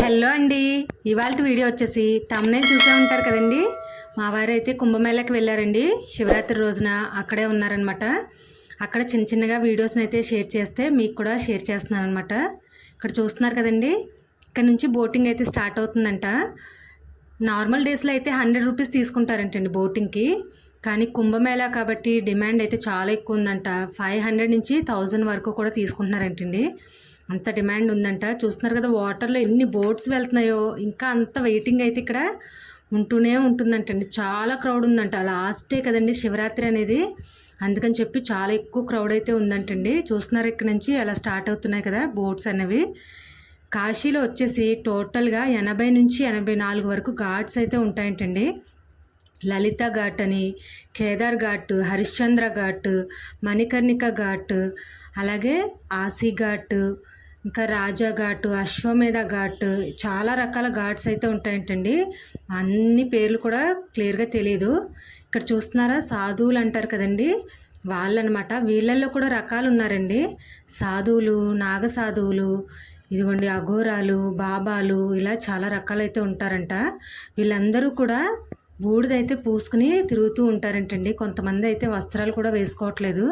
Hello అండి. ఇవాళ video వచ్చేసి తమనే చూసే ఉంటారు కదండి. మా వారు అయితే కుంభమేళకి వెళ్ళారండి. శివరాత్రి రోజున అక్కడే ఉన్నారనమాట అక్కడ చిన్న చిన్నగా వీడియోస్ని అయితే షేర్ చేస్తే మీకు కూడా షేర్ చేస్తున్నాను అనమాట ఇక్కడ చూస్తున్నారు కదండి. ఇక్కడ నుంచి బోటింగ్ అయితే స్టార్ట్ అవుతుందంట. నార్మల్ డేస్లో అయితే హండ్రెడ్ రూపీస్ తీసుకుంటారంటండి బోటింగ్కి. కానీ కుంభమేళా కాబట్టి డిమాండ్ అయితే చాలా ఎక్కువ ఉందంట. ఫైవ్ హండ్రెడ్ నుంచి థౌజండ్ వరకు కూడా తీసుకుంటున్నారంటండి. అంత డిమాండ్ ఉందంట. చూస్తున్నారు కదా వాటర్లో ఎన్ని బోట్స్ వెళ్తున్నాయో. ఇంకా అంత వెయిటింగ్ అయితే ఇక్కడ ఉంటూనే ఉంటుందంటండి. చాలా క్రౌడ్ ఉందంట. లాస్ట్ డే కదండి శివరాత్రి అనేది. అందుకని చెప్పి చాలా ఎక్కువ క్రౌడ్ అయితే ఉందంటండి. చూస్తున్నారు ఇక్కడ నుంచి అలా స్టార్ట్ అవుతున్నాయి కదా బోట్స్ అనేవి. కాశీలో వచ్చేసి టోటల్గా ఎనభై నుంచి ఎనభై నాలుగు వరకు ఘాట్స్ అయితే ఉంటాయంటండి. లలిత ఘాట్ అని కేదార్ ఘాట్ హరిశ్చంద్ర ఘాట్ మణికర్ణిక ఘాట్ అలాగే ఆసీ ఘాట్ ఇంకా రాజా ఘాట్ అశ్వమేధ ఘాట్ చాలా రకాల ఘాట్స్ అయితే ఉంటాయంటండి. అన్ని పేర్లు కూడా క్లియర్గా తెలియదు ఇక్కడ చూస్తున్నారా? సాధువులు అంటారు కదండి. వాళ్ళనమాట. వీళ్ళల్లో కూడా రకాలు ఉన్నారండి సాధువులు నాగ సాధువులు ఇదిగోండి అఘోరాలు బాబాలు ఇలా చాలా రకాలైతే ఉంటారంట. వీళ్ళందరూ కూడా బూడిదైతే పూసుకుని తిరుగుతూ ఉంటారంటండి. కొంతమంది అయితే వస్త్రాలు కూడా వేసుకోవట్లేదు.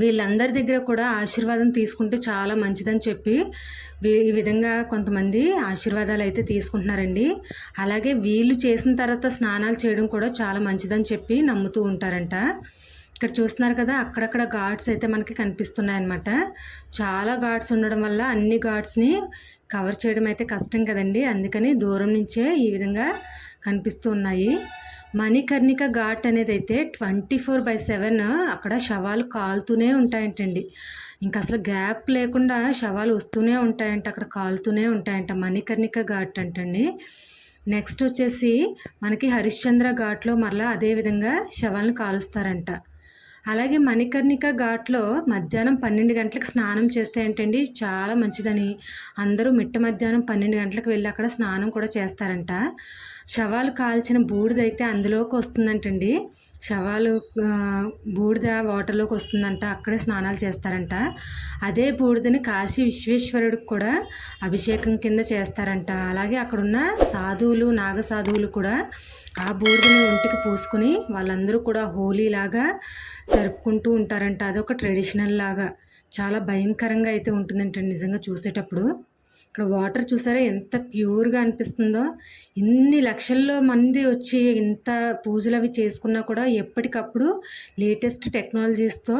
వీళ్ళందరి దగ్గర కూడా ఆశీర్వాదం తీసుకుంటే చాలా మంచిదని చెప్పి ఈ విధంగా కొంతమంది ఆశీర్వాదాలు అయితే తీసుకుంటున్నారండి. అలాగే వీళ్ళు చేసిన తర్వాత స్నానాలు చేయడం కూడా చాలా మంచిదని చెప్పి నమ్ముతూ ఉంటారంట. ఇక్కడ చూస్తున్నారు కదా అక్కడక్కడ ఘాట్స్ అయితే మనకి కనిపిస్తున్నాయి అన్నమాట చాలా ఘాట్స్ ఉండడం వల్ల అన్ని ఘాట్స్ని కవర్ చేయడం అయితే కష్టం కదండి. అందుకని దూరం నుంచే ఈ విధంగా కనిపిస్తూ ఉన్నాయి. మణికర్ణిక ఘాట్ అనేది అయితే ట్వంటీ ఫోర్ బై సెవెన్ అక్కడ శవాలు కాలుతూనే ఉంటాయంటండి. ఇంకా అసలు గ్యాప్ లేకుండా శవాలు వస్తూనే ఉంటాయంట అక్కడ కాలుతూనే ఉంటాయంట మణికర్ణిక ఘాట్ అంటండి. నెక్స్ట్ వచ్చేసి మనకి హరిశ్చంద్ర ఘాట్లో మరలా అదే విధంగా శవాలను కాలుస్తారంట. అలాగే మణికర్ణిక ఘాట్లో మధ్యాహ్నం పన్నెండు గంటలకు స్నానం చేస్తే ఏంటండి? చాలా మంచిదని. అందరూ మిట్ట మధ్యాహ్నం పన్నెండు గంటలకు వెళ్ళి అక్కడ స్నానం కూడా చేస్తారంట. శవాలు కాల్చిన బూడిదైతే అందులోకి వస్తుందంటండి. శవాలు బూడిద వాటర్లోకి వస్తుందంట. అక్కడే స్నానాలు చేస్తారంట. అదే బూడిదని కాశీ విశ్వేశ్వరుడికి కూడా అభిషేకం కింద చేస్తారంట. అలాగే అక్కడున్న సాధువులు నాగ సాధువులు కూడా ఆ బూడిదని ఒంటికి పూసుకుని వాళ్ళందరూ కూడా హోలీ లాగా జరుపుకుంటూ ఉంటారంట. అదొక ట్రెడిషనల్ లాగా. చాలా భయంకరంగా అయితే ఉంటుందంట నిజంగా చూసేటప్పుడు. ఇక్కడ వాటర్ చూసారా ఎంత ప్యూర్గా అనిపిస్తుందో? ఇన్ని లక్షల్లో మంది వచ్చి ఇంత పూజలు అవి చేసుకున్నా కూడా ఎప్పటికప్పుడు లేటెస్ట్ టెక్నాలజీస్తో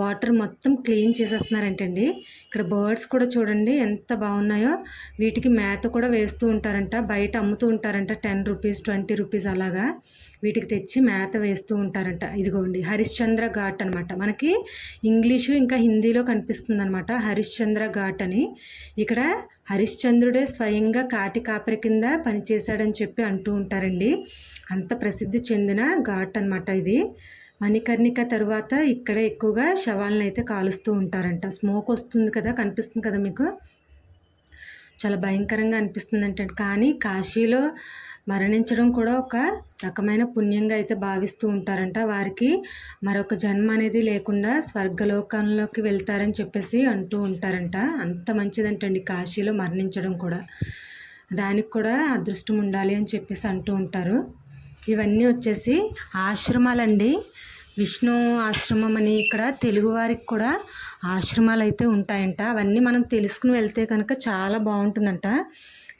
వాటర్ మొత్తం క్లీన్ చేసేస్తున్నారంటండి. ఇక్కడ బర్డ్స్ కూడా చూడండి ఎంత బాగున్నాయో. వీటికి మేత కూడా వేస్తూ ఉంటారంట బయట అమ్ముతూ ఉంటారంట టెన్ రూపీస్ ట్వంటీ రూపీస్ అలాగా. వీటికి తెచ్చి మేత వేస్తూ ఉంటారంట. ఇదిగోండి హరిశ్చంద్ర ఘాట్ అనమాట మనకి ఇంగ్లీషు ఇంకా హిందీలో కనిపిస్తుంది అనమాట హరిశ్చంద్ర ఘాట్ అని. ఇక్కడ హరిశ్చంద్రుడే స్వయంగా కాటి కాపరి కింద పనిచేశాడని చెప్పి అంటూ ఉంటారండి. అంత ప్రసిద్ధి చెందిన ఘాట్ అనమాట ఇది. మణికర్ణిక తర్వాత ఇక్కడే ఎక్కువగా శవాలను అయితే కాలుస్తూ ఉంటారంట. స్మోక్ వస్తుంది కదా కనిపిస్తుంది కదా మీకు? చాలా భయంకరంగా అనిపిస్తుంది అంటే కానీ కాశీలో మరణించడం కూడా ఒక రకమైన పుణ్యంగా అయితే భావిస్తూ ఉంటారంట. వారికి మరొక జన్మ అనేది లేకుండా స్వర్గలోకంలోకి వెళ్తారని చెప్పేసి అంటూ ఉంటారంట. అంత మంచిదంటండి కాశీలో మరణించడం కూడా. దానికి కూడా అదృష్టం ఉండాలి అని చెప్పేసి అంటూ ఉంటారు. ఇవన్నీ వచ్చేసి ఆశ్రమాలండి. విష్ణు ఆశ్రమం అని ఇక్కడ తెలుగువారికి కూడా ఆశ్రమాలు అయితే ఉంటాయంట. అవన్నీ మనం తెలుసుకుని వెళ్తే కనుక చాలా బాగుంటుందంట.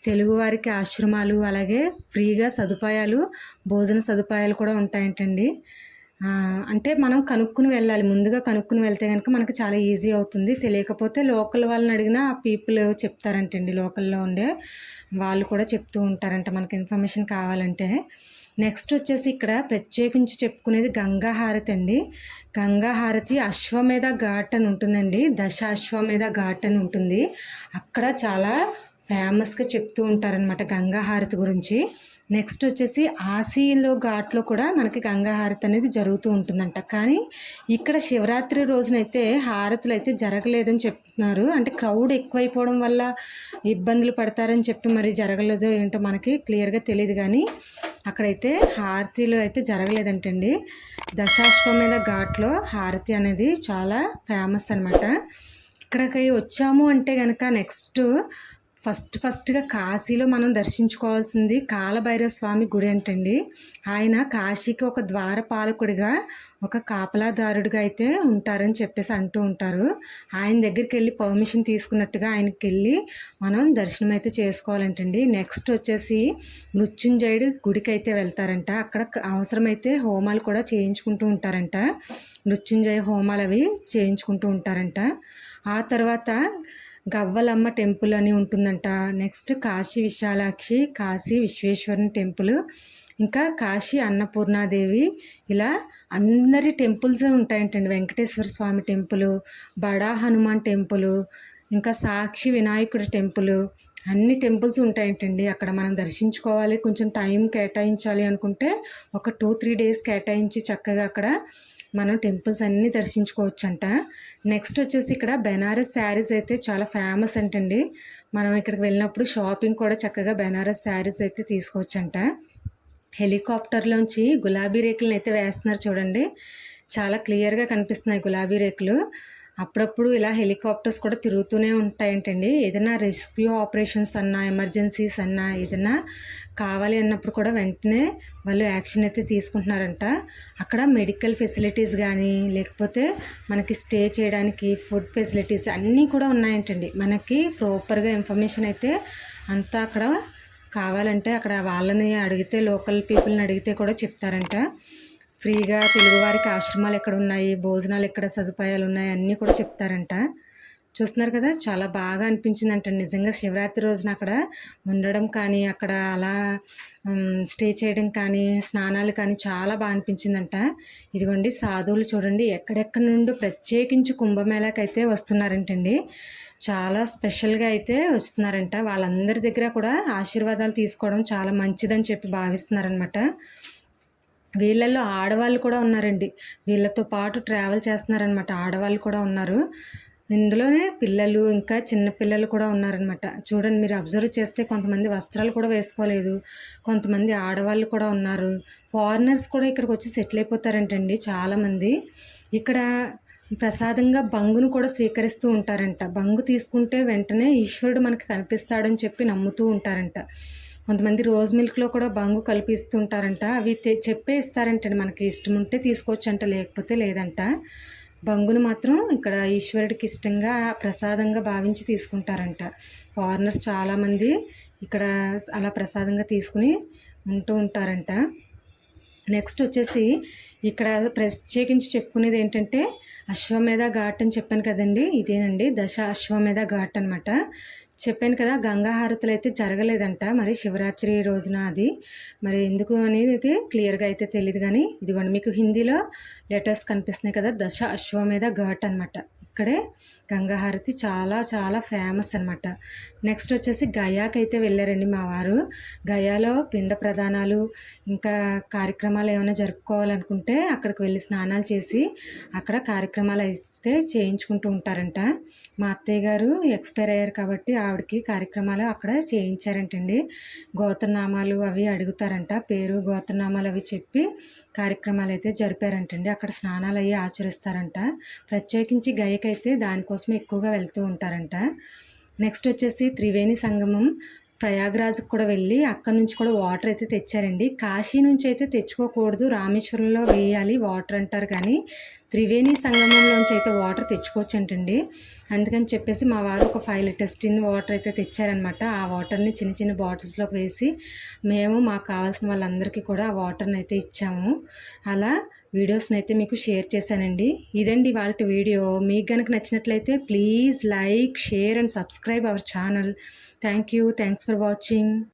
తెలుగువారికి ఆశ్రమాలు అలాగే ఫ్రీగా సదుపాయాలు భోజన సదుపాయాలు కూడా ఉంటాయంటండి. అంటే మనం కనుక్కుని వెళ్ళాలి. ముందుగా కనుక్కుని వెళ్తే కనుక మనకు చాలా ఈజీ అవుతుంది. తెలియకపోతే లోకల్ వాళ్ళని అడిగినా పీపుల్ చెప్తారంటండి. లోకల్లో ఉండే వాళ్ళు కూడా చెప్తూ ఉంటారంట మనకి ఇన్ఫర్మేషన్ కావాలంటే. నెక్స్ట్ వచ్చేసి ఇక్కడ ప్రత్యేకించి చెప్పుకునేది గంగా హారతి అండి. గంగా హారతి అశ్వమేధ ఘాట్ అని ఉంటుందండి. దశ అశ్వమేధ ఘాట్ అని ఉంటుంది. అక్కడ చాలా ఫేమస్గా చెప్తూ ఉంటారనమాట గంగా హారతి గురించి. నెక్స్ట్ వచ్చేసి ఆసీలో ఘాట్లో కూడా మనకి గంగాహారతి అనేది జరుగుతూ ఉంటుందంట. కానీ ఇక్కడ శివరాత్రి రోజునైతే హారతులు అయితే జరగలేదని చెప్తున్నారు. అంటే క్రౌడ్ ఎక్కువైపోవడం వల్ల ఇబ్బందులు పడతారని చెప్పి మరి జరగలేదో ఏంటో మనకి క్లియర్గా తెలియదు కానీ అక్కడైతే హారతిలో అయితే జరగలేదంటండి. దశాశ్వమేధ ఘాట్లో హారతి అనేది చాలా ఫేమస్ అనమాట ఇక్కడికి వచ్చాము అంటే కనుక నెక్స్ట్ ఫస్ట్ ఫస్ట్గా కాశీలో మనం దర్శించుకోవాల్సింది కాలభైరవ స్వామి గుడి అంటండి. ఆయన కాశీకి ఒక ద్వారపాలకుడిగా ఒక కాపలాదారుడిగా అయితే ఉంటారని చెప్పేసి అంటూ ఉంటారు. ఆయన దగ్గరికి వెళ్ళి పర్మిషన్ తీసుకున్నట్టుగా ఆయనకి వెళ్ళి మనం దర్శనం అయితే చేసుకోవాలంటండి. నెక్స్ట్ వచ్చేసి మృత్యుంజయుడు గుడికి అయితే వెళ్తారంట. అక్కడ అవసరమైతే హోమాలు కూడా చేయించుకుంటూ ఉంటారంట. మృత్యుంజయ హోమాలు అవి చేయించుకుంటూ ఉంటారంట. ఆ తర్వాత గవ్వలమ్మ టెంపుల్ అని ఉంటుందంట. నెక్స్ట్ కాశీ విశాలాక్షి కాశీ విశ్వేశ్వరుని టెంపుల్. ఇంకా కాశీ అన్నపూర్ణాదేవి. ఇలా అందరి టెంపుల్స్ ఉంటాయంటండి. వెంకటేశ్వర స్వామి టెంపుల్ బడా హనుమాన్ టెంపుల్ ఇంకా సాక్షి వినాయకుడి టెంపుల్. అన్ని టెంపుల్స్ ఉంటాయంటండి. అక్కడ మనం దర్శించుకోవాలి కొంచెం టైం కేటాయించాలి అనుకుంటే ఒక టూ త్రీ డేస్ కేటాయించి చక్కగా అక్కడ మనం టెంపుల్స్ అన్నీ దర్శించుకోవచ్చంట. నెక్స్ట్ వచ్చేసి ఇక్కడ బెనారస్ శారీస్ అయితే చాలా ఫేమస్ అంటండి. మనం ఇక్కడికి వెళ్ళినప్పుడు షాపింగ్ కూడా చక్కగా బెనారస్ శారీస్ అయితే తీసుకోవచ్చంట. హెలికాప్టర్లోంచి గులాబీ రేకులను అయితే వేస్తున్నారు చూడండి. చాలా క్లియర్గా కనిపిస్తున్నాయి గులాబీ రేకులు. అప్పుడప్పుడు ఇలా హెలికాప్టర్స్ కూడా తిరుగుతూనే ఉంటాయంటండి. ఏదైనా రెస్క్యూ ఆపరేషన్స్ అన్నా ఎమర్జెన్సీస్ అన్నా ఏదైనా కావాలి అన్నప్పుడు కూడా వెంటనే వాళ్ళు యాక్షన్ అయితే తీసుకుంటున్నారంట. అక్కడ మెడికల్ ఫెసిలిటీస్ కానీ లేకపోతే మనకి స్టే చేయడానికి ఫుడ్ ఫెసిలిటీస్ అన్నీ కూడా ఉన్నాయంటండి. మనకి ప్రాపర్గా ఇన్ఫర్మేషన్ అయితే అంతా అక్కడ కావాలంటే అక్కడ వాళ్ళని అడిగితే లోకల్ పీపుల్ని అడిగితే కూడా చెప్తారంట. ఫ్రీగా తెలుగువారికి ఆశ్రమాలు ఎక్కడ ఉన్నాయి భోజనాలు ఎక్కడ సదుపాయాలు ఉన్నాయి అన్నీ కూడా చెప్తారంట. చూస్తున్నారు కదా చాలా బాగా అనిపించిందంట. నిజంగా శివరాత్రి రోజున అక్కడ ఉండడం కానీ అక్కడ అలా స్టే చేయడం కానీ స్నానాలు కానీ చాలా బాగా అనిపించిందంట. ఇదిగోండి సాధువులు చూడండి ఎక్కడెక్కడి నుండి ప్రత్యేకించి కుంభమేళాకైతే వస్తున్నారంటండి. చాలా స్పెషల్గా అయితే వస్తున్నారంట. వాళ్ళందరి దగ్గర కూడా ఆశీర్వాదాలు తీసుకోవడం చాలా మంచిదని చెప్పి భావిస్తున్నారనమాట వీళ్ళల్లో ఆడవాళ్ళు కూడా ఉన్నారండి. వీళ్ళతో పాటు ట్రావెల్ చేస్తున్నారనమాట ఆడవాళ్ళు కూడా ఉన్నారు. ఇందులోనే పిల్లలు ఇంకా చిన్న పిల్లలు కూడా ఉన్నారనమాట చూడండి మీరు అబ్జర్వ్ చేస్తే కొంతమంది వస్త్రాలు కూడా వేసుకోలేదు. కొంతమంది ఆడవాళ్ళు కూడా ఉన్నారు. ఫారినర్స్ కూడా ఇక్కడికి వచ్చి సెటిల్ అయిపోతారంటండి చాలామంది. ఇక్కడ ప్రసాదంగా బంగును కూడా స్వీకరిస్తూ ఉంటారంట. బంగు తీసుకుంటే వెంటనే ఈశ్వరుడు మనకి కనిపిస్తాడని చెప్పి నమ్ముతూ ఉంటారంట. కొంతమంది రోజ్ మిల్క్లో కూడా బంగు కలిపిస్తుంటారంట. అవి చెప్పే ఇస్తారంటండి మనకి ఇష్టం ఉంటే తీసుకోవచ్చు అంట లేకపోతే లేదంట. బంగును మాత్రం ఇక్కడ ఈశ్వరుడికి ఇష్టంగా ప్రసాదంగా భావించి తీసుకుంటారంట. ఫారినర్స్ చాలామంది ఇక్కడ అలా ప్రసాదంగా తీసుకుని ఉంటూ ఉంటారంట. నెక్స్ట్ వచ్చేసి ఇక్కడ ప్రత్యేకించి చెప్పుకునేది ఏంటంటే అశ్వమేధ ఘాట్ అని చెప్పాను కదండి ఇదేనండి దశ అశ్వమేధ ఘాట్ అనమాట చెప్పాను కదా గంగా హారతులు అయితే జరగలేదంట. మరి శివరాత్రి రోజున అది. మరి ఎందుకు అనేది అయితే క్లియర్గా అయితే తెలియదు కానీ ఇదిగోండి మీకు హిందీలో లెటర్స్ కనిపిస్తున్నాయి కదా దశ అశ్వమేధ ఘాట్ అనమాట అక్కడే గంగాహారతి చాలా చాలా ఫేమస్ అనమాట నెక్స్ట్ వచ్చేసి గయాకి అయితే వెళ్ళారండి మా వారు. గయాలో పిండ ప్రధానాలు ఇంకా కార్యక్రమాలు ఏమైనా జరుపుకోవాలనుకుంటే అక్కడికి వెళ్ళి స్నానాలు చేసి అక్కడ కార్యక్రమాలు అయితే చేయించుకుంటూ ఉంటారంట. మా అత్తయ్య గారు ఎక్స్పైర్ అయ్యారు కాబట్టి ఆవిడకి కార్యక్రమాలు అక్కడ చేయించారంటండి. గోత్రనామాలు అవి అడుగుతారంట. పేరు గోత్రనామాలు అవి చెప్పి కార్యక్రమాలు అయితే జరిపారంటండి. అక్కడ స్నానాలు అవి ఆచరిస్తారంట. ప్రత్యేకించి అయితే దానికోసం ఎక్కువగా వెళ్తూ ఉంటారంట. నెక్స్ట్ వచ్చేసి త్రివేణి సంగమం. ప్రయాగ్రాజ్కి కూడా వెళ్ళి అక్కడ నుంచి కూడా వాటర్ అయితే తెచ్చారండి. కాశీ నుంచి అయితే తెచ్చుకోకూడదు. రామేశ్వరంలో వేయాలి వాటర్ అంటారు కానీ త్రివేణి సంగమంలోంచి అయితే వాటర్ తెచ్చుకోవచ్చు అంటండి అందుకని చెప్పేసి మా వారు ఒక ఫైవ్ లీటర్స్ టిన్ వాటర్ అయితే తెచ్చారనమాట. ఆ వాటర్ని చిన్న చిన్న బాటిల్స్లోకి వేసి మేము మాకు కావాల్సిన వాళ్ళందరికీ కూడా ఆ వాటర్ని అయితే ఇచ్చాము. అలా వీడియోస్ని అయితే మీకు షేర్ చేశానండి. ఇదండి వాళ్ళ వీడియో. మీకు కనుక నచ్చినట్లయితే please like share and subscribe our channel. Thank you. Thanks for watching.